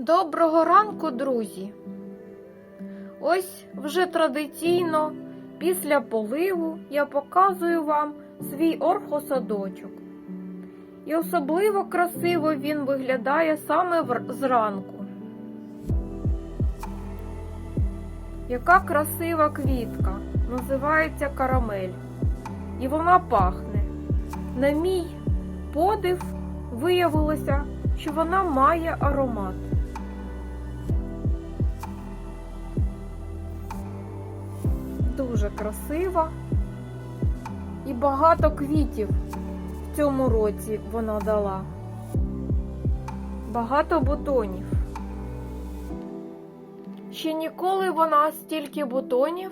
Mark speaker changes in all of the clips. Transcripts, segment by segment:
Speaker 1: Доброго ранку, друзі! Ось вже традиційно після поливу я показую вам свій орхосадочок. І особливо красиво він виглядає саме зранку. Яка красива квітка, називається карамель. І вона пахне. На мій подив виявилося, що вона має аромат. Дуже красива і багато квітів в цьому році вона дала. Багато бутонів. Ще ніколи вона стільки бутонів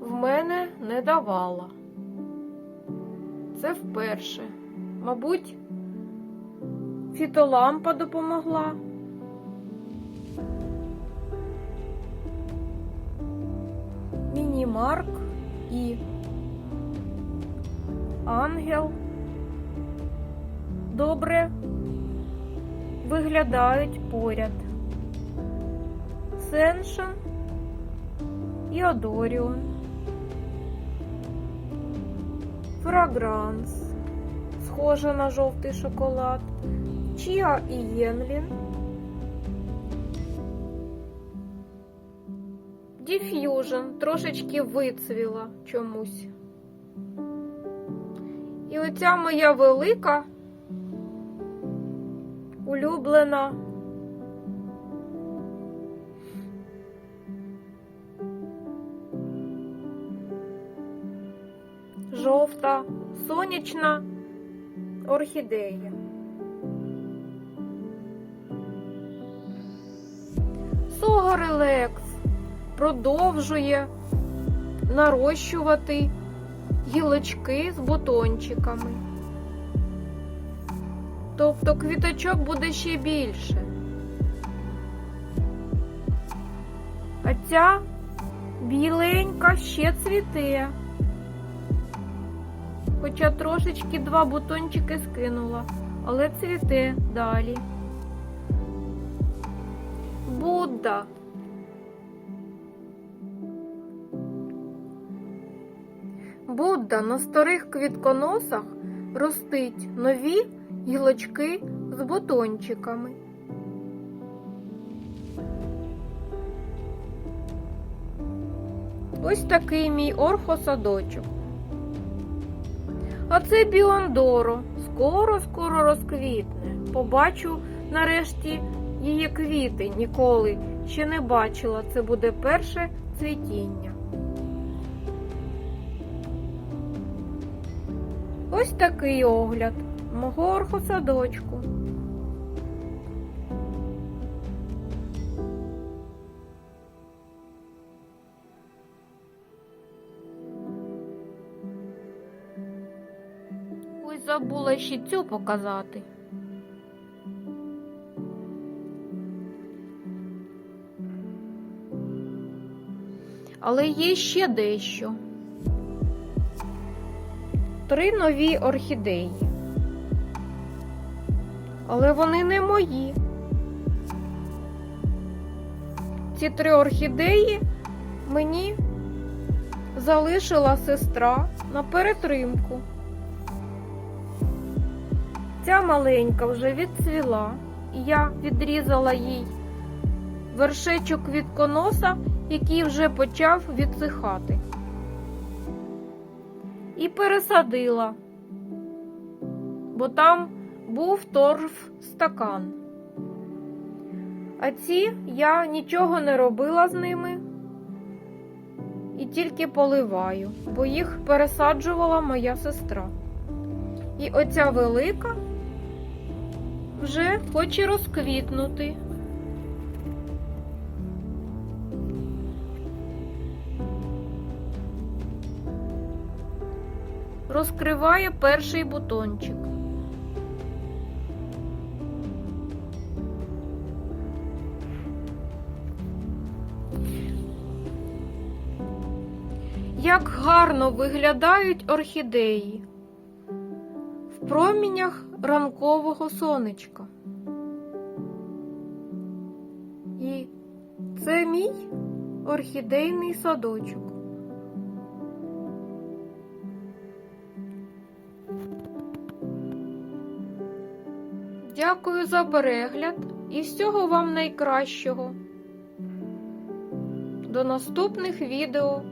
Speaker 1: в мене не давала. Це вперше. Мабуть, фітолампа допомогла. Мінімарк і Ангел добре виглядають поряд. Сеншен і Одоріон. Фрагранс, схожа на жовтий шоколад, Чіа і Єнлін. Diffusion трошечки вицвіла чомусь. І оця моя велика улюблена жовта сонячна орхідея. Сого Релекс продовжує нарощувати гілочки з бутончиками. Тобто квіточок буде ще більше. А ця біленька ще цвіте. Хоча трошечки два бутончики скинула, але цвіте далі. Будда. Будда на старих квітконосах ростить нові гілочки з бутончиками. Ось такий мій орхосадочок. А це Біондоро. Скоро-скоро розквітне. Побачу нарешті її квіти. Ніколи ще не бачила. Це буде перше цвітіння. Ось такий огляд мого орхосадочку. Ось забула ще цю показати. Але є ще дещо. Три нові орхідеї. Але вони не мої. Ці три орхідеї мені залишила сестра на перетримку. Ця маленька вже відцвіла, і я відрізала їй вершечок квітконоса, який вже почав відсихати. І пересадила, бо там був торф стакан. А ці я нічого не робила з ними і тільки поливаю, бо їх пересаджувала моя сестра. І оця велика вже хоче розквітнути. Розкриває перший бутончик. Як гарно виглядають орхідеї в промінях ранкового сонечка. І це мій орхідейний садочок. Дякую за перегляд і всього вам найкращого. До наступних відео.